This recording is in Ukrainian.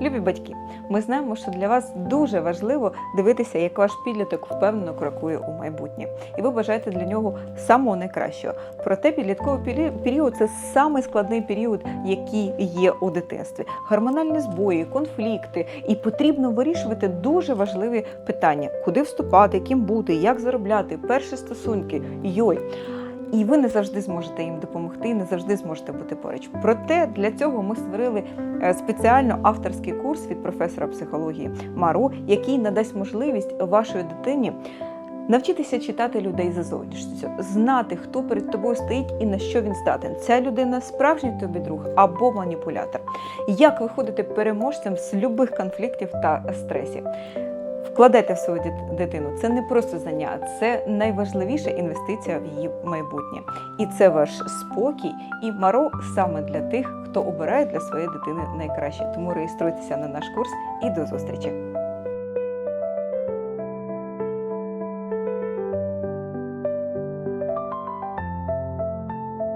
Любі батьки, ми знаємо, що для вас дуже важливо дивитися, як ваш підліток впевнено крокує у майбутнє, і ви бажаєте для нього самого найкращого. Проте підлітковий період це самий складний період, який є у дитинстві. Гормональні збої, конфлікти, і потрібно вирішувати дуже важливі питання: куди вступати, ким бути, як заробляти, перші стосунки. Йой. І ви не завжди зможете їм допомогти, не завжди зможете бути поруч. Проте для цього ми створили е, спеціально авторський курс від професора психології Мару, який надасть можливість вашої дитині навчитися читати людей за зовнішністю, знати, хто перед тобою стоїть і на що він здатен. Ця людина справжній тобі друг або маніпулятор. Як виходити переможцем з любих конфліктів та стресів. Вкладайте в свою дит- дитину. Це не просто заняття, це найважливіша інвестиція в її майбутнє. І це ваш спокій і маро саме для тих, хто обирає для своєї дитини найкраще. Тому реєструйтеся на наш курс і до зустрічі!